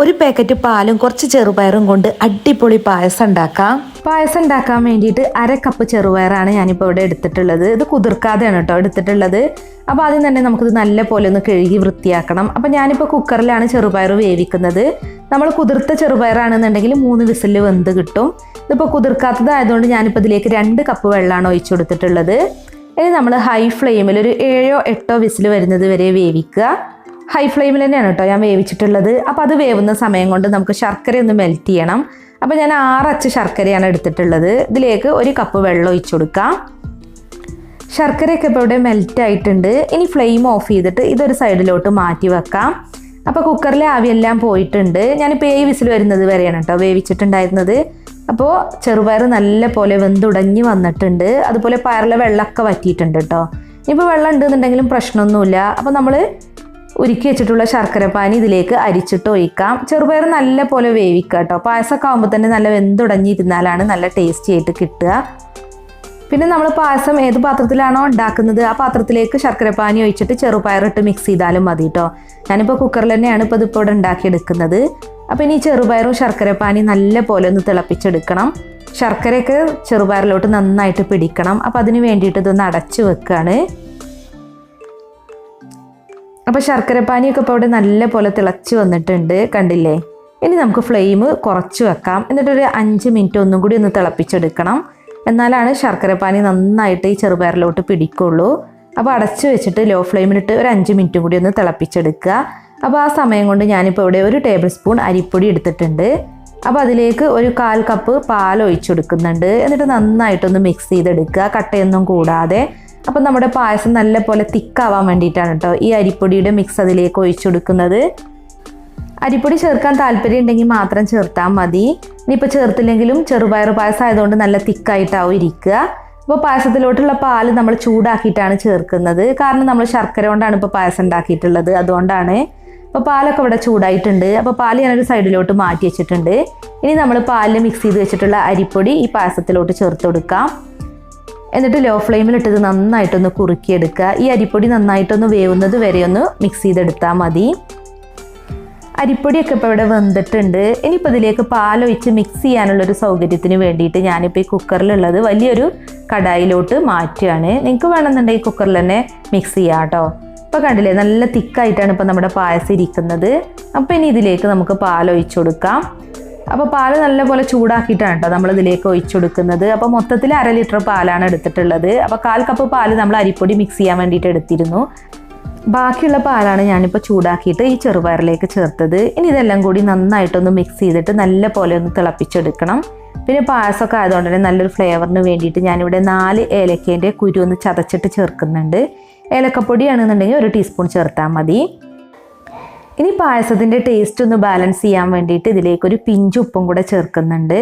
ഒരു പാക്കറ്റ് പാലും കുറച്ച് ചെറുപയറും കൊണ്ട് അടിപൊളി പായസം ഉണ്ടാക്കാം. പായസം ഉണ്ടാക്കാൻ വേണ്ടിയിട്ട് അര കപ്പ് ചെറുപയറാണ് ഞാനിപ്പോൾ ഇവിടെ എടുത്തിട്ടുള്ളത്. ഇത് കുതിർക്കാതെയാണ് കേട്ടോ എടുത്തിട്ടുള്ളത്. അപ്പോൾ ആദ്യം തന്നെ നമുക്കിത് നല്ല പോലെ ഒന്ന് കഴുകി വൃത്തിയാക്കണം. അപ്പോൾ ഞാനിപ്പോൾ കുക്കറിലാണ് ചെറുപയർ വേവിക്കുന്നത്. നമ്മൾ കുതിർത്ത ചെറുപയറാണെന്നുണ്ടെങ്കിൽ മൂന്ന് വിസിൽ വെന്ത് കിട്ടും. ഇതിപ്പോൾ കുതിർക്കാത്തതായതുകൊണ്ട് ഞാനിപ്പോൾ ഇതിലേക്ക് രണ്ട് കപ്പ് വെള്ളമാണ് ഒഴിച്ചു കൊടുത്തിട്ടുള്ളത്. ഇനി നമ്മൾ ഹൈ ഫ്ലെയിമിൽ ഒരു ഏഴോ എട്ടോ വിസിൽ വരുന്നത് വരെ വേവിക്കുക. ഹൈ ഫ്ലെയിമിൽ തന്നെയാണ് കേട്ടോ ഞാൻ വേവിച്ചിട്ടുള്ളത്. അപ്പോൾ അത് വേവുന്ന സമയം കൊണ്ട് നമുക്ക് ശർക്കര ഒന്ന് മെൽറ്റ് ചെയ്യണം. അപ്പോൾ ഞാൻ ആറച്ച് ശർക്കരയാണ് എടുത്തിട്ടുള്ളത്. ഇതിലേക്ക് ഒരു കപ്പ് വെള്ളം ഒഴിച്ചു കൊടുക്കാം. ശർക്കരയൊക്കെ ഇപ്പോൾ ഇവിടെ മെൽറ്റ് ആയിട്ടുണ്ട്. ഇനി ഫ്ലെയിം ഓഫ് ചെയ്തിട്ട് ഇതൊരു സൈഡിലോട്ട് മാറ്റി വെക്കാം. അപ്പോൾ കുക്കറിലെ ആവിയെല്ലാം പോയിട്ടുണ്ട്. ഞാനിപ്പോൾ ഏഴ് വിസിൽ വരുന്നത് വരെയാണ് കേട്ടോ വേവിച്ചിട്ടുണ്ടായിരുന്നത്. അപ്പോൾ ചെറുപയർ നല്ല പോലെ വെന്തുടഞ്ഞ് വന്നിട്ടുണ്ട്. അതുപോലെ പയറിലെ വെള്ളമൊക്കെ വറ്റിയിട്ടുണ്ട് കേട്ടോ ഇനിയിപ്പോൾ വെള്ളം ഉണ്ടെന്നുണ്ടെങ്കിലും പ്രശ്നമൊന്നുമില്ല. അപ്പോൾ നമ്മൾ ഉരുക്കി വെച്ചിട്ടുള്ള ശർക്കര പാനി ഇതിലേക്ക് അരിച്ചിട്ട് ഒഴിക്കാം. ചെറുപയർ നല്ല പോലെ വേവിക്കുക കേട്ടോ. പായസമൊക്കെ ആകുമ്പോൾ തന്നെ നല്ല വെന്തുടഞ്ഞിരുന്നാലാണ് നല്ല ടേസ്റ്റി ആയിട്ട് കിട്ടുക. പിന്നെ നമ്മൾ പായസം ഏത് പാത്രത്തിലാണോ ഉണ്ടാക്കുന്നത് ആ പാത്രത്തിലേക്ക് ശർക്കരപ്പാനി ഒഴിച്ചിട്ട് ചെറുപയറിട്ട് മിക്സ് ചെയ്താലും മതി കേട്ടോ. ഞാനിപ്പോൾ കുക്കറിൽ തന്നെയാണ് ഇപ്പോൾ ഇതിപ്പോൾ ഇവിടെ ഉണ്ടാക്കിയെടുക്കുന്നത്. അപ്പോൾ ഇനി ചെറുപയറും ശർക്കരപ്പാനി നല്ല പോലെ ഒന്ന് തിളപ്പിച്ചെടുക്കണം. ശർക്കരയൊക്കെ ചെറുപയറിലോട്ട് നന്നായിട്ട് പിടിക്കണം. അപ്പോൾ അതിന് വേണ്ടിയിട്ട് ഇതൊന്ന് അടച്ചു വെക്കുകയാണ് അപ്പോൾ ശർക്കരപ്പാനിയൊക്കെ ഇപ്പോൾ അവിടെ നല്ല പോലെ തിളച്ച് വന്നിട്ടുണ്ട് കണ്ടില്ലേ? ഇനി നമുക്ക് ഫ്ലെയിം കുറച്ച് വെക്കാം. എന്നിട്ടൊരു അഞ്ച് മിനിറ്റ് ഒന്നും കൂടി ഒന്ന് തിളപ്പിച്ചെടുക്കണം. എന്നാലാണ് ശർക്കരപ്പാനി നന്നായിട്ട് ഈ ചെറുപയറിലോട്ട് പിടിക്കുള്ളൂ. അപ്പോൾ അടച്ച് വെച്ചിട്ട് ലോ ഫ്ലെയിമിലിട്ട് ഒരു അഞ്ച് മിനിറ്റും കൂടി ഒന്ന് തിളപ്പിച്ചെടുക്കുക. അപ്പോൾ ആ സമയം കൊണ്ട് ഞാനിപ്പോൾ ഇവിടെ ഒരു ടേബിൾ സ്പൂൺ അരിപ്പൊടി എടുത്തിട്ടുണ്ട്. അപ്പോൾ അതിലേക്ക് ഒരു കാൽ കപ്പ് പാൽ ഒഴിച്ചെടുക്കുന്നുണ്ട്. എന്നിട്ട് നന്നായിട്ടൊന്ന് മിക്സ് ചെയ്തെടുക്കുക കട്ടയൊന്നും കൂടാതെ. അപ്പം നമ്മുടെ പായസം നല്ല പോലെ തിക്കാവാൻ വേണ്ടിയിട്ടാണ് കേട്ടോ ഈ അരിപ്പൊടിയുടെ മിക്സ് അതിലേക്ക് ഒഴിച്ചു കൊടുക്കുന്നത്. അരിപ്പൊടി ചേർക്കാൻ താല്പര്യം ഉണ്ടെങ്കിൽ മാത്രം ചേർത്താൽ മതി. ഇനിയിപ്പോൾ ചേർത്തില്ലെങ്കിലും ചെറുപയർ പായസം ആയതുകൊണ്ട് നല്ല തിക്കായിട്ടാവും ഇരിക്കുക. അപ്പോൾ പായസത്തിലോട്ടുള്ള പാൽ നമ്മൾ ചൂടാക്കിയിട്ടാണ് ചേർക്കുന്നത്. കാരണം നമ്മൾ ശർക്കര കൊണ്ടാണ് ഇപ്പോൾ പായസം ഉണ്ടാക്കിയിട്ടുള്ളത്. അതുകൊണ്ടാണ്. അപ്പോൾ പാലൊക്കെ ഇവിടെ ചൂടായിട്ടുണ്ട്. അപ്പോൾ പാൽ ഞാനൊരു സൈഡിലോട്ട് മാറ്റി വെച്ചിട്ടുണ്ട്. ഇനി നമ്മൾ പാലിൽ മിക്സ് ചെയ്ത് വെച്ചിട്ടുള്ള അരിപ്പൊടി ഈ പായസത്തിലോട്ട് ചേർത്ത് കൊടുക്കാം. എന്നിട്ട് ലോ ഫ്ലെയിമിൽ ഇട്ടത് നന്നായിട്ടൊന്ന് കുറുക്കിയെടുക്കുക. ഈ അരിപ്പൊടി നന്നായിട്ടൊന്ന് വേവുന്നത് വരെ ഒന്ന് മിക്സ് ചെയ്തെടുത്താൽ മതി. അരിപ്പൊടിയൊക്കെ ഇപ്പോൾ ഇവിടെ വെന്തിട്ടുണ്ട്. ഇനിയിപ്പോൾ ഇതിലേക്ക് പാലൊഴിച്ച് മിക്സ് ചെയ്യാനുള്ളൊരു സൗകര്യത്തിന് വേണ്ടിയിട്ട് ഞാനിപ്പോൾ ഈ കുക്കറിലുള്ളത് വലിയൊരു കടായിലോട്ട് മാറ്റുകയാണ്. നിങ്ങൾക്ക് വേണമെന്നുണ്ടെങ്കിൽ കുക്കറിൽ തന്നെ മിക്സ് ചെയ്യാം കേട്ടോ. ഇപ്പോൾ കണ്ടില്ലേ നല്ല തിക്കായിട്ടാണ് ഇപ്പോൾ നമ്മുടെ പായസം ഇരിക്കുന്നത്. അപ്പോൾ ഇനി ഇതിലേക്ക് നമുക്ക് പാൽ ഒഴിച്ചു കൊടുക്കാം. അപ്പോൾ പാൽ നല്ലപോലെ ചൂടാക്കിയിട്ടാണ് കേട്ടോ നമ്മൾ ഇതിലേക്ക് ഒഴിച്ചു കൊടുക്കുന്നത് അപ്പോൾ മൊത്തത്തിൽ അര ലിറ്റർ പാലാണ് എടുത്തിട്ടുള്ളത്. അപ്പോൾ കാൽ കപ്പ് പാൽ നമ്മൾ അരിപ്പൊടി മിക്സ് ചെയ്യാൻ വേണ്ടിയിട്ട് എടുത്തിരുന്നു. ബാക്കിയുള്ള പാലാണ് ഞാനിപ്പോൾ ചൂടാക്കിയിട്ട് ഈ ചെറുപയറിലേക്ക് ചേർത്തത്. ഇനി ഇതെല്ലാം കൂടി നന്നായിട്ടൊന്ന് മിക്സ് ചെയ്തിട്ട് നല്ല പോലെ ഒന്ന് തിളപ്പിച്ചെടുക്കണം. പിന്നെ പായസമൊക്കെ ആയതുകൊണ്ട് തന്നെ നല്ലൊരു ഫ്ലേവറിന് വേണ്ടിയിട്ട് ഞാനിവിടെ നാല് ഏലക്കേന്റെ കുരു ഒന്ന് ചതച്ചിട്ട് ചേർക്കുന്നുണ്ട്. ഏലക്കപ്പൊടിയാണെന്നുണ്ടെങ്കിൽ ഒരു ടീസ്പൂൺ ചേർത്താൽ മതി. ഇനി പായസത്തിന്റെ ടേസ്റ്റ് ഒന്ന് ബാലൻസ് ചെയ്യാൻ വേണ്ടിയിട്ട് ഇതിലേക്ക് ഒരു പിഞ്ച് ഉപ്പും കൂടെ ചേർക്കുന്നുണ്ട്.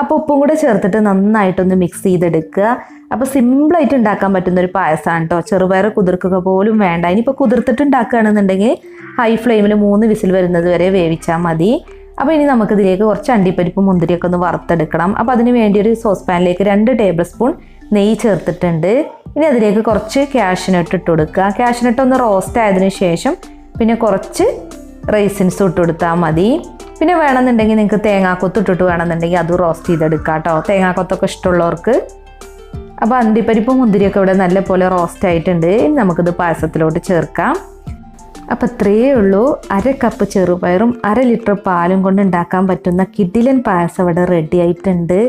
അപ്പോൾ ഉപ്പും കൂടെ ചേർത്തിട്ട് നന്നായിട്ടൊന്ന് മിക്സ് ചെയ്തെടുക്കുക. അപ്പോൾ സിമ്പിളായിട്ട് ഉണ്ടാക്കാൻ പറ്റുന്ന ഒരു പായസമാണ് കേട്ടോ ചെറുപയർ കുതിർക്കുക പോലും വേണ്ട. ഇനിയിപ്പോൾ കുതിർത്തിട്ട് ഉണ്ടാക്കുകയാണെന്നുണ്ടെങ്കിൽ ഹൈ ഫ്ലെയിമിൽ മൂന്ന് വിസിൽ വരുന്നത് വരെ വേവിച്ചാൽ മതി. അപ്പോൾ ഇനി നമുക്കിതിലേക്ക് കുറച്ച് അണ്ടിപ്പരിപ്പ് മുന്തിരിയൊക്കെ ഒന്ന് വറുത്തെടുക്കണം. അപ്പോൾ അതിന് വേണ്ടി ഒരു സോസ് പാനിലേക്ക് രണ്ട് ടേബിൾ സ്പൂൺ നെയ്യ് ചേർത്തിട്ടുണ്ട്. ഇനി അതിലേക്ക് കുറച്ച് ക്യാഷിനട്ട് ഇട്ട് കൊടുക്കുക. ക്യാഷിനട്ട് ഒന്ന് റോസ്റ്റ് ആയതിനു ശേഷം പിന്നെ കുറച്ച് റൈസിൻസ് ഇട്ട് കൊടുത്താൽ മതി. പിന്നെ വേണമെന്നുണ്ടെങ്കിൽ നിങ്ങൾക്ക് തേങ്ങാക്കൊത്ത് ഇട്ടിട്ട് വേണമെന്നുണ്ടെങ്കിൽ അത് റോസ്റ്റ് ചെയ്തെടുക്കാം കേട്ടോ തേങ്ങാക്കൊത്തൊക്കെ ഇഷ്ടമുള്ളവർക്ക്. അപ്പോൾ അണ്ടിപ്പരിപ്പും മുന്തിരിയൊക്കെ ഇവിടെ നല്ല പോലെ റോസ്റ്റ് ആയിട്ടുണ്ട് നമുക്കിത് പായസത്തിലോട്ട് ചേർക്കാം. അപ്പോൾ ഇത്രയേ ഉള്ളൂ. അര കപ്പ് ചെറുപയറും അര ലിറ്റർ പാലും കൊണ്ട് ഉണ്ടാക്കാൻ പറ്റുന്ന കിഡിലൻ പായസം ഇവിടെ റെഡി ആയിട്ടുണ്ട്.